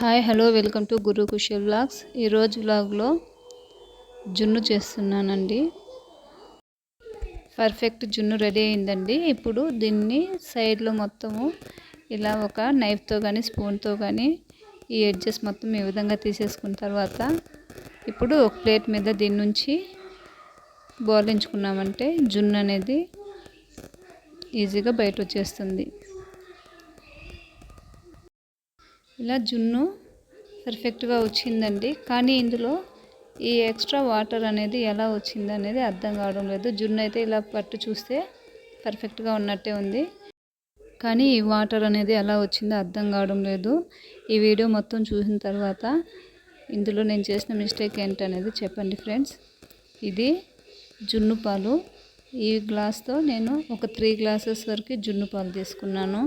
Hi hello welcome to Guru Khushi vlogs. ఈరోజు వ్లాగ్లో జున్ను చేస్తున్నానండి. పర్ఫెక్ట్ జున్ను రెడీ అయిందండి. ఇప్పుడు దీన్ని సైడ్లో మొత్తము ఇలా ఒక నైఫ్తో కానీ స్పూన్తో కానీ ఈ ఎడ్జెస్ మొత్తం ఈ విధంగా తీసేసుకున్న తర్వాత ఇప్పుడు ఒక ప్లేట్ మీద దీని నుంచి బోలించుకున్నామంటే జున్ను అనేది ఈజీగా బయట వచ్చేస్తుంది ఇలా జున్ను పర్ఫెక్ట్గా వచ్చిందండి. కానీ ఇందులో ఈ ఎక్స్ట్రా వాటర్ అనేది ఎలా వచ్చింది అనేది అర్థం కావడం లేదు. జున్ను అయితే ఇలా పట్టు చూస్తే పర్ఫెక్ట్గా ఉన్నట్టే ఉంది. కానీ ఈ వాటర్ అనేది ఎలా వచ్చిందో అర్థం కావడం లేదు. ఈ వీడియో మొత్తం చూసిన తర్వాత ఇందులో నేను చేసిన మిస్టేక్ ఏంటనేది చెప్పండి ఫ్రెండ్స్ ఇది జున్ను పాలు. ఈ గ్లాస్తో నేను ఒక త్రీ గ్లాసెస్ వరకు జున్ను పాలు తీసుకున్నాను.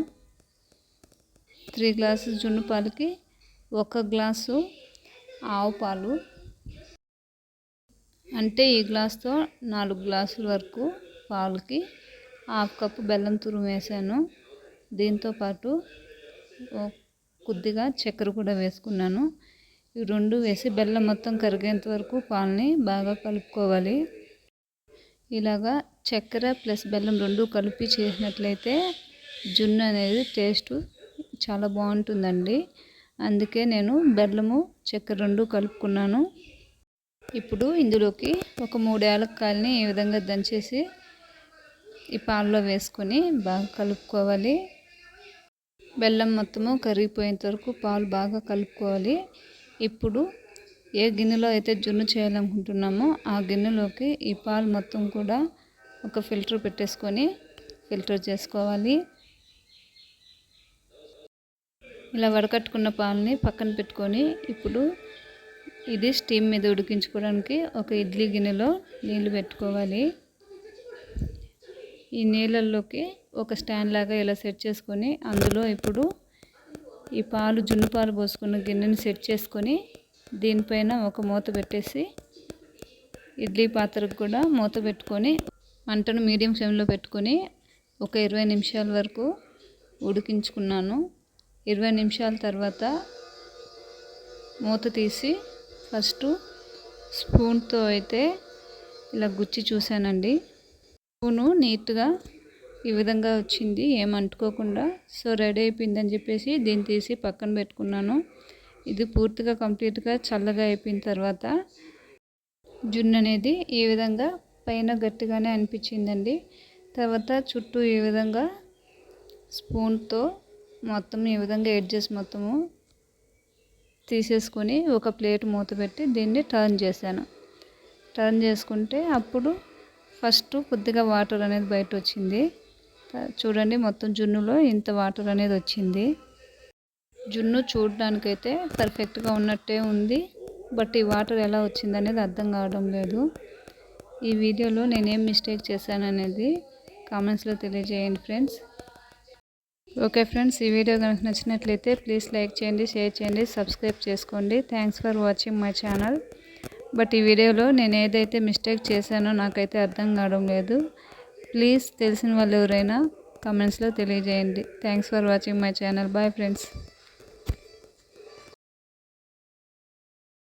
త్రీ గ్లాసెస్ జున్ను పాలకి ఒక గ్లాసు ఆవు పాలు. అంటే ఈ గ్లాస్తో నాలుగు గ్లాసుల వరకు పాలకి హాఫ్ కప్పు బెల్లం తురుము వేసాను. దీంతోపాటు కొద్దిగా చక్కెర కూడా వేసుకున్నాను. ఈ రెండు వేసి బెల్లం మొత్తం కరిగేంత వరకు పాలని బాగా కలుపుకోవాలి. ఇలాగా చక్కెర ప్లస్ బెల్లం రెండు కలిపి చేసినట్లయితే జున్ను అనేది టేస్ట్ చాలా బాగుంటుందండి. అందుకే నేను బెల్లము చక్కెర రెండు కలుపుకున్నాను. ఇప్పుడు ఇందులోకి ఒక మూడు ఏలక్కాయలని ఈ విధంగా దంచేసి ఈ పాలలో వేసుకొని బాగా కలుపుకోవాలి. బెల్లం మొత్తము కరిగిపోయేంత వరకు పాలు బాగా కలుపుకోవాలి. ఇప్పుడు ఏ గిన్నెలో అయితే జున్ను చేయాలనుకుంటున్నామో ఆ గిన్నెలోకి ఈ పాలు మొత్తం కూడా ఒక ఫిల్టర్ పెట్టేసుకొని ఫిల్టర్ చేసుకోవాలి. ఇలా వడకట్టుకున్న పాలని పక్కన పెట్టుకొని ఇప్పుడు ఇది స్టీమ్ మీద ఉడికించుకోవడానికి ఒక ఇడ్లీ గిన్నెలో నీళ్ళు పెట్టుకోవాలి. ఈ నీళ్ళల్లోకి ఒక స్టాండ్ లాగా ఇలా సెట్ చేసుకొని అందులో ఇప్పుడు ఈ పాలు జున్ను పాలు పోసుకున్న గిన్నెని సెట్ చేసుకొని దీనిపైన ఒక మూత పెట్టేసి ఇడ్లీ పాత్రకు కూడా మూత పెట్టుకొని మంటను మీడియం ఫ్లేమ్లో పెట్టుకొని ఒక ఇరవై నిమిషాల వరకు ఉడికించుకున్నాను. ఇరవై నిమిషాల తర్వాత మూత తీసి ఫస్ట్ స్పూన్తో అయితే ఇలా గుచ్చి చూశానండి. స్పూను నీట్గా ఈ విధంగా వచ్చింది ఏమంటుకోకుండా సో రెడీ అయిపోయిందని చెప్పేసి దీన్ని తీసి పక్కన పెట్టుకున్నాను. ఇది పూర్తిగా కంప్లీట్గా చల్లగా అయిపోయిన తర్వాత జున్ను అనేది ఈ విధంగా పైన గట్టిగానే అనిపించిందండి. తర్వాత చుట్టూ ఈ విధంగా స్పూన్తో మొత్తం ఈ విధంగా ఎడ్జెస్ మొత్తము తీసేసుకొని ఒక ప్లేట్ మూత పెట్టి దీన్ని టర్న్ చేశాను. టర్న్ చేసుకుంటే అప్పుడు ఫస్ట్ కొద్దిగా వాటర్ అనేది బయట వచ్చింది. చూడండి మొత్తం జున్నులో ఇంత వాటర్ అనేది వచ్చింది. జున్ను చూడడానికైతే పర్ఫెక్ట్గా ఉన్నట్టే ఉంది. బట్ ఈ వాటర్ ఎలా వచ్చింది అనేది అర్థం కావడం లేదు. ఈ వీడియోలో నేనేం మిస్టేక్ చేశాననేది కామెంట్స్లో తెలియజేయండి ఫ్రెండ్స్ ఓకే ఫ్రెండ్స్ ఈ వీడియో కనుక నచ్చినట్లయితే ప్లీజ్ లైక్ చేయండి షేర్ చేయండి సబ్స్క్రైబ్ చేసుకోండి. Thanks for watching my channel but ఈ వీడియోలో నేను ఏదైతే మిస్టేక్ చేశానో నాకైతే అర్థం కావడం లేదు. ప్లీజ్ తెలిసిన వాళ్ళు ఎవరైనా కమెంట్స్లో తెలియజేయండి. Thanks for watching my channel bye friends